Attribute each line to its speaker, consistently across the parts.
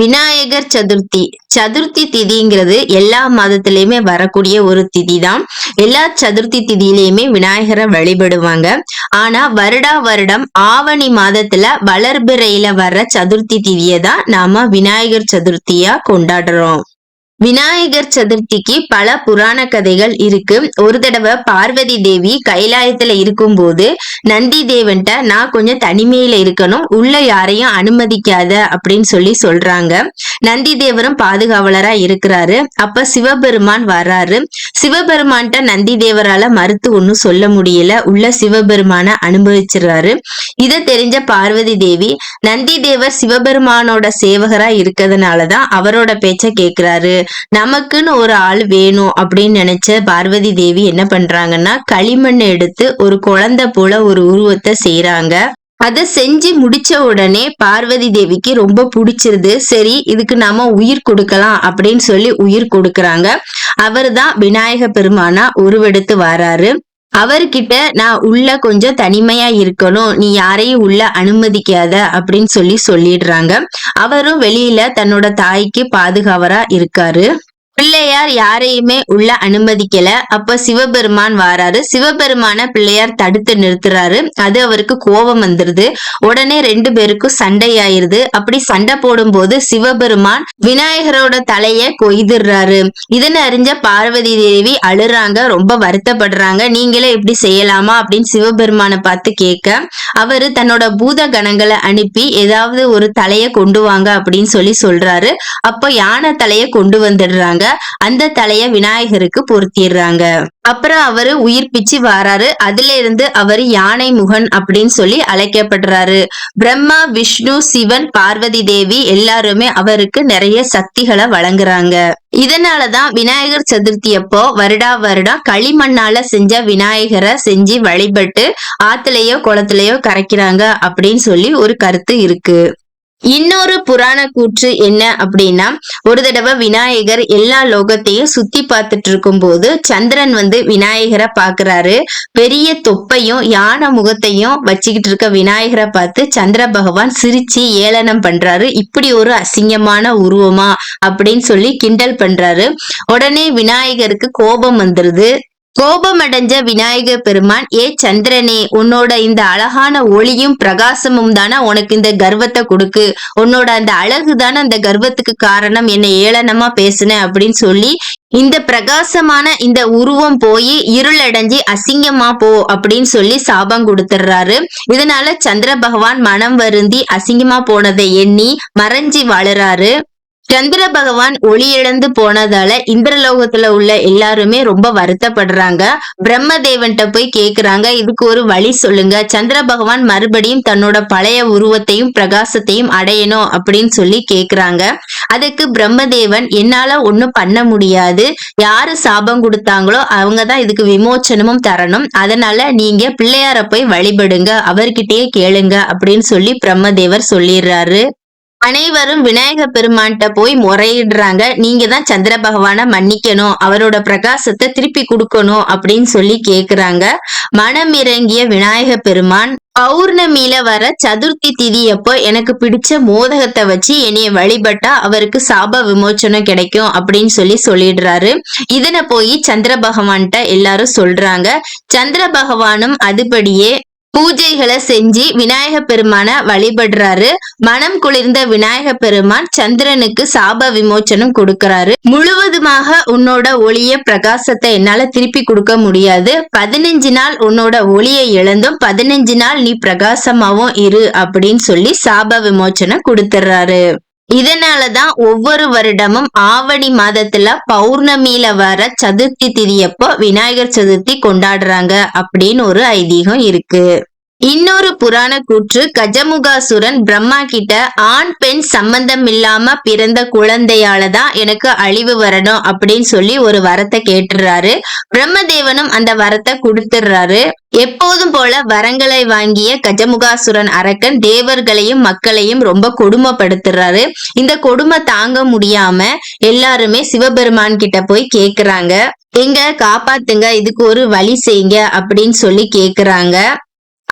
Speaker 1: விநாயகர் சதுர்த்தி. சதுர்த்தி திதிங்கிறது எல்லா மதத்திலயுமே வரக்கூடிய ஒரு திதி தான் எல்லா சதுர்த்தி திதியிலையுமே விநாயகரை வழிபடுவாங்க. ஆனா வருடா வருடம் ஆவணி மாதத்துல வளர்பிறையில வர்ற சதுர்த்தி திதியை தான் நாம விநாயகர் சதுர்த்தியா கொண்டாடுறோம். விநாயகர் சதுர்த்திக்கு பல புராண கதைகள் இருக்கு. ஒரு தடவை பார்வதி தேவி கைலாயத்துல இருக்கும்போது நந்தி தேவன்ட்ட நான் கொஞ்சம் தனிமையில இருக்கணும். உள்ள யாரையும் அனுமதிக்காத அப்படின்னு சொல்லி சொல்றாங்க. நந்தி தேவரும் பாதுகாவலரா இருக்கிறாரு. அப்ப சிவபெருமான் வர்றாரு. சிவபெருமான்ட்ட நந்தி தேவரால மறுத்து ஒன்னும் சொல்ல முடியல. உள்ள சிவபெருமான அனுபவிச்சிடுறாரு. இதை தெரிஞ்ச பார்வதி தேவி நந்தி தேவர் சிவபெருமானோட சேவகரா இருக்கிறதுனாலதான் அவரோட பேச்ச கேக்குறாரு. நமக்குன்னு ஒரு ஆள் வேணும் அப்படின்னு நினைச்ச பார்வதி தேவி என்ன பண்றாங்கன்னா களிமண் எடுத்து ஒரு குழந்தை போல ஒரு உருவத்தை செய்யறாங்க அதை செஞ்சு முடிச்ச உடனே பார்வதி தேவிக்கு ரொம்ப பிடிச்சிருது. சரி இதுக்கு நாம உயிர் கொடுக்கலாம் அப்படின்னு சொல்லி உயிர் கொடுக்கறாங்க. அவர் தான் விநாயக பெருமானா உருவெடுத்து வராரு. அவர்கிட்ட நான் உள்ள கொஞ்சம் தனிமையா இருக்கணும். நீ யாரையும் உள்ள அனுமதிக்காத அப்படின்னு சொல்லி சொல்லிடுறாங்க. அவரும் வெளியில தன்னோட தாய்க்கு பாதுகாவரா இருக்காரு. பிள்ளையார் யாரையுமே உள்ள அனுமதிக்கல. அப்ப சிவபெருமான் வாராரு. சிவபெருமான பிள்ளையார் தடுத்து நிறுத்துறாரு. அது அவருக்கு கோபம் வந்துருது. உடனே ரெண்டு பேருக்கும் சண்டை ஆயிருது அப்படி சண்டை போடும்போது சிவபெருமான் விநாயகரோட தலைய கொய்துடுறாரு இதனை அறிஞ்ச பார்வதி தேவி அழுறாங்க. ரொம்ப வருத்தப்படுறாங்க. நீங்களே இப்படி செய்யலாமா அப்படின்னு சிவபெருமானை பார்த்து கேட்க அவரு தன்னோட பூத கணங்களை அனுப்பி ஏதாவது ஒரு தலைய கொண்டு வாங்க அப்படின்னு சொல்லி சொல்றாரு. அப்ப யானை தலைய கொண்டு வந்துடுறாங்க. அந்த தலைய விநாயகருக்கு பொருத்திடுறாங்க. அப்புறம் அவரு உயிர் பிச்சு வாராரு. அதுல இருந்து அவர் யானை முகன் அப்படின்னு சொல்லி அழைக்கப்படுறாரு. பிரம்மா விஷ்ணு சிவன் பார்வதி தேவி எல்லாருமே அவருக்கு நிறைய சக்திகளை வழங்குறாங்க. இதனாலதான் விநாயகர் சதுர்த்தி அப்போ வருடா வருடம் களிமண்ணால செஞ்ச விநாயகரை செஞ்சு வழிபட்டு ஆத்துலயோ குளத்துலயோ கரைக்கிறாங்க அப்படின்னு சொல்லி ஒரு கருத்து இருக்கு. இன்னொரு புராண கூற்று என்ன அப்படின்னா ஒரு தடவை விநாயகர் எல்லா லோகத்தையும் சுத்தி பார்த்துட்டு இருக்கும் போது சந்திரன் வந்து விநாயகரை பாக்குறாரு பெரிய தொப்பையும் யானை முகத்தையும் வச்சுக்கிட்டு இருக்க விநாயகரை பார்த்து சந்திர பகவான் சிரிச்சு ஏளனம் பண்றாரு. இப்படி ஒரு அசிங்கமான உருவமா அப்படின்னு சொல்லி கிண்டல் பண்றாரு. உடனே விநாயகருக்கு கோபம் வந்துருது. கோபமடைஞ்ச விநாயக பெருமான் ஏ சந்திரனே உன்னோட இந்த அழகான ஒளியும் பிரகாசமும் தானே உனக்கு இந்த கர்வத்தை கொடுக்கு. உன்னோட அந்த அழகு தானே அந்த கர்வத்துக்கு காரணம் என்னை ஏளனமா பேசுன? அப்படின்னு சொல்லி இந்த பிரகாசமான இந்த உருவம் போய் இருளடைஞ்சு அசிங்கமா போ அப்படின்னு சொல்லி சாபம் கொடுத்துடுறாரு இதனால சந்திர பகவான் மனம் வருந்தி அசிங்கமா போனதை எண்ணி மறைஞ்சி வாழுறாரு. சந்திர பகவான் ஒளி இழந்து போனதால இந்திரலோகத்துல உள்ள எல்லாருமே ரொம்ப வருத்தப்படுறாங்க. பிரம்மதேவன்கிட்ட போய் கேக்குறாங்க. இதுக்கு ஒரு வழி சொல்லுங்க. சந்திர பகவான் மறுபடியும் தன்னோட பழைய உருவத்தையும் பிரகாசத்தையும் அடையணும் அப்படின்னு சொல்லி கேக்குறாங்க. அதுக்கு பிரம்மதேவன் என்னால ஒண்ணும் பண்ண முடியாது. யாரு சாபம் கொடுத்தாங்களோ அவங்கதான் இதுக்கு விமோச்சனமும் தரணும். அதனால நீங்க பிள்ளையார போய் வழிபடுங்க. அவர்கிட்டயே கேளுங்க அப்படின்னு சொல்லி பிரம்மதேவர் சொல்லிடுறாரு. அனைவரும் விநாயக பெருமான்கிட்ட போய் முறையிடுறாங்க. நீங்க தான் சந்திர பகவான மன்னிக்கணும். அவரோட பிரகாசத்தை திருப்பி கொடுக்கணும் அப்படின்னு சொல்லி கேக்குறாங்க. மனம் இறங்கிய விநாயக பெருமான் பௌர்ணமியில வர சதுர்த்தி திதியப்போ எனக்கு பிடிச்ச மோதகத்தை வச்சு என்னைய வழிபட்டா அவருக்கு சாப விமோச்சனம் கிடைக்கும் அப்படின்னு சொல்லி சொல்லிடுறாரு. இதனை போய் சந்திர பகவான்கிட்ட எல்லாரும் சொல்றாங்க. சந்திர பகவானும் அதுபடியே பூஜைகளை செஞ்சு விநாயக பெருமான வழிபடுறாரு. மனம் குளிர்ந்த விநாயக பெருமான் சந்திரனுக்கு சாப விமோச்சனம் கொடுக்கறாரு. முழுவதுமாக உன்னோட ஒளிய பிரகாசத்தை என்னால திருப்பி கொடுக்க முடியாது. பதினஞ்சு நாள் உன்னோட ஒளியை இழந்தும் பதினஞ்சு நாள் நீ பிரகாசமாவும் இரு அப்படின்னு சொல்லி சாப விமோச்சனம் கொடுத்துறாரு. இதனாலதான் ஒவ்வொரு வருடமும் ஆவணி மாதத்துல பௌர்ணமியில வர சதுர்த்தி திதியப்போ விநாயகர் சதுர்த்தி கொண்டாடுறாங்க அப்படின்னு ஒரு ஐதீகம் இருக்கு. இன்னொரு புராண கூற்று கஜமுகாசுரன் பிரம்மா கிட்ட ஆண் பெண் சம்பந்தம் இல்லாம பிறந்த குழந்தையால தான் எனக்கு அழிவு வரணும் அப்படின்னு சொல்லி ஒரு வரத்தை கேட்டுறாரு. பிரம்மதேவனும் அந்த வரத்தை கொடுத்துடுறாரு. எப்போதும் போல வரங்களை வாங்கிய கஜமுகாசுரன் அரக்கன் தேவர்களையும் மக்களையும் ரொம்ப கொடுமைப்படுத்துறாரு. இந்த கொடுமை தாங்க முடியாம எல்லாருமே சிவபெருமான் கிட்ட போய் கேக்குறாங்க. எங்க காப்பாத்துங்க இதுக்கு ஒரு வழி செய்யுங்க அப்படின்னு சொல்லி கேக்குறாங்க.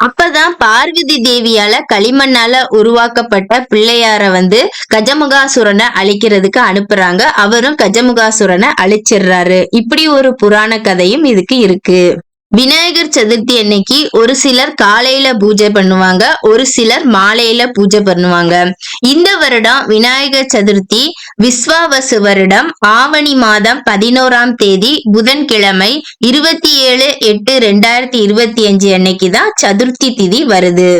Speaker 1: அப்பதான் பார்வதி தேவியால களிமண்ணால உருவாக்கப்பட்ட பிள்ளையார வந்து கஜமுகாசுரனை அழிக்கிறதுக்கு அனுப்புறாங்க. அவரும் கஜமுகாசுரனை அழிச்சிடுறாரு. இப்படி ஒரு புராண கதையும் இதுக்கு இருக்கு. விநாயகர் சதுர்த்தி அன்னைக்கு ஒரு சிலர் காலையில பூஜை பண்ணுவாங்க ஒரு சிலர் மாலையில பூஜை பண்ணுவாங்க. இந்த வருடம் விநாயகர் சதுர்த்தி விஸ்வாவசு வருடம். ஆவணி மாதம் பதினோராம் தேதி புதன்கிழமை இருபத்தி ஏழு எட்டு ரெண்டாயிரத்தி இருபத்தி அஞ்சு அன்னைக்கு தான் சதுர்த்தி திதி வருது.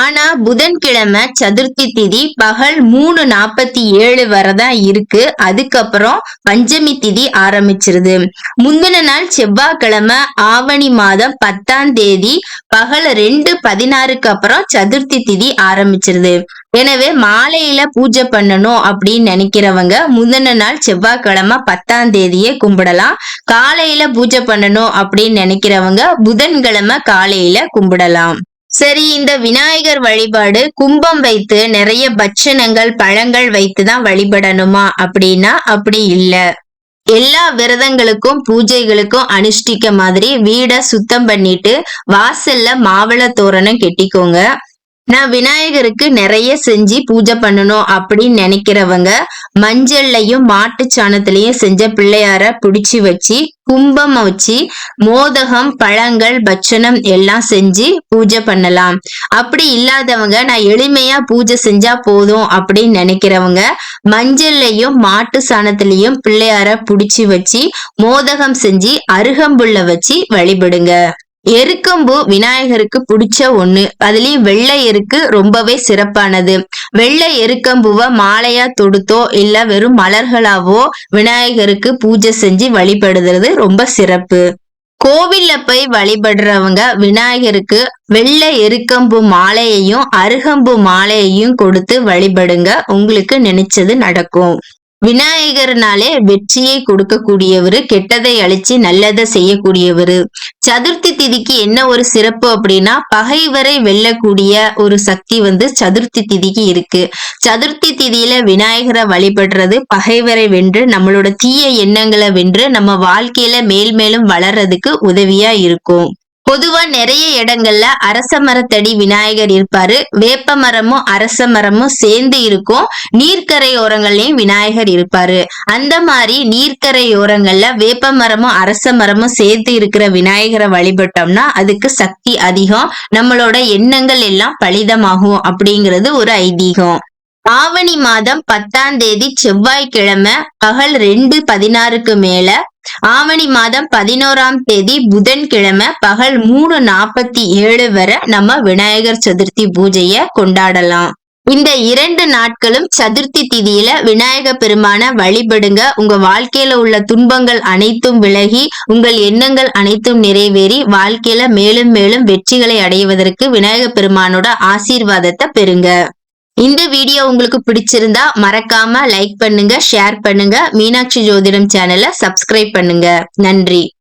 Speaker 1: ஆனா புதன்கிழமை சதுர்த்தி திதி பகல் மூணு நாற்பத்தி ஏழு வரதான் இருக்கு. அதுக்கப்புறம் பஞ்சமி திதி ஆரம்பிச்சிருது. முந்தின நாள் செவ்வாய்க்கிழமை ஆவணி மாதம் பத்தாம் தேதி பகல் ரெண்டு பதினாறுக்கு அப்புறம் சதுர்த்தி திதி ஆரம்பிச்சிருது. எனவே மாலையில பூஜை பண்ணணும் அப்படின்னு நினைக்கிறவங்க முந்தின நாள் செவ்வாய்க்கிழமை பத்தாம் தேதியே கும்பிடலாம். காலையில பூஜை பண்ணணும் அப்படின்னு நினைக்கிறவங்க புதன்கிழமை காலையில கும்பிடலாம். சரி இந்த விநாயகர் வழிபாடு கும்பம் வைத்து நிறைய பட்சணங்கள் பழங்கள் வைத்து தான் வழிபடணுமா? அப்படின்னா அப்படி இல்ல. எல்லா விரதங்களுக்கும் பூஜைகளுக்கும் அனுஷ்டிக்க மாதிரி வீட சுத்தம் பண்ணிட்டு வாசல்ல மாவள தோரணம் கெட்டிக்கோங்க. நான் விநாயகருக்கு நிறைய செஞ்சு பூஜை பண்ணணும் அப்படின்னு நினைக்கிறவங்க மஞ்சள்லையும் மாட்டு சாணத்திலையும் செஞ்ச பிள்ளையார பிடிச்சி வச்சு கும்பம் வச்சு மோதகம் பழங்கள் பட்சணம் எல்லாம் செஞ்சு பூஜை பண்ணலாம். அப்படி இல்லாதவங்க நான் எளிமையா பூஜை செஞ்சா போதும் அப்படின்னு நினைக்கிறவங்க மஞ்சள்லையும் மாட்டு சாணத்திலையும் பிள்ளையார பிடிச்சி வச்சு மோதகம் செஞ்சு அருகம்புள்ள வச்சு வழிபடுங்க. எருக்கம்பூ விநாயகருக்கு பிடிச்ச ஒண்ணு. அதுலயும் வெள்ளை எருக்கு ரொம்பவே சிறப்பானது. வெள்ளை எருக்கம்பூவை மாலையா தொடுத்தோ இல்ல வெறும் மலர்களாவோ விநாயகருக்கு பூஜை செஞ்சு வழிபடுறது ரொம்ப சிறப்பு. கோவில்ல போய் வழிபடுறவங்க விநாயகருக்கு வெள்ளை எருக்கம்பு மாலையையும் அருகம்பு மாலையையும் கொடுத்து வழிபடுங்க. உங்களுக்கு நினைச்சது நடக்கும். விநாயகர்னாலே வெற்றியை கொடுக்கக்கூடியவரு கெட்டதை அழிச்சு நல்லதை செய்யக்கூடியவரு. சதுர்த்தி திதிக்கு என்ன ஒரு சிறப்பு அப்படின்னா பகைவரை வெல்லக்கூடிய ஒரு சக்தி வந்து சதுர்த்தி திதிக்கு இருக்கு. சதுர்த்தி திதியில விநாயகரை வழிபடுறது பகைவரை வென்று நம்மளோட தீய எண்ணங்களை வென்று நம்ம வாழ்க்கையில மேல் மேலும் வளர்றதுக்கு உதவியா இருக்கும். பொதுவா நிறைய இடங்கள்ல அரச மரத்தடி விநாயகர் இருப்பாரு. வேப்ப மரமும் அரச மரமும் சேர்ந்து இருக்கும். நீர்க்கரையோரங்கள்லயும் விநாயகர் இருப்பாரு. அந்த மாதிரி நீர்க்கரையோரங்கள்ல வேப்ப மரமும் அரச மரமும் சேர்த்து இருக்கிற விநாயகரை வழிபட்டோம்னா அதுக்கு சக்தி அதிகம். நம்மளோட எண்ணங்கள் எல்லாம் பலிதமாகும் அப்படிங்கிறது ஒரு ஐதீகம். ஆவணி மாதம் பத்தாம் தேதி செவ்வாய்க்கிழமை பகல் ரெண்டு பதினாறுக்கு மேல ஆவணி மாதம் பதினோராம் தேதி புதன்கிழமை பகல் மூணு நாற்பத்தி ஏழு வரை நம்ம விநாயகர் சதுர்த்தி பூஜைய கொண்டாடலாம். இந்த இரண்டு நாட்களும் சதுர்த்தி திதியில விநாயக பெருமான வழிபடுங்க. உங்க வாழ்க்கையில உள்ள துன்பங்கள் அனைத்தும் விலகி உங்கள் எண்ணங்கள் அனைத்தும் நிறைவேறி வாழ்க்கையில மேலும் மேலும் வெற்றிகளை அடைவதற்கு விநாயக பெருமானோட ஆசீர்வாதத்தை பெறுங்க. இந்த வீடியோ உங்களுக்கு பிடிச்சிருந்தா மறக்காம லைக் பண்ணுங்க ஷேர் பண்ணுங்க. மீனாட்சி ஜோதிடம் சேனலை சப்ஸ்கிரைப் பண்ணுங்க. நன்றி.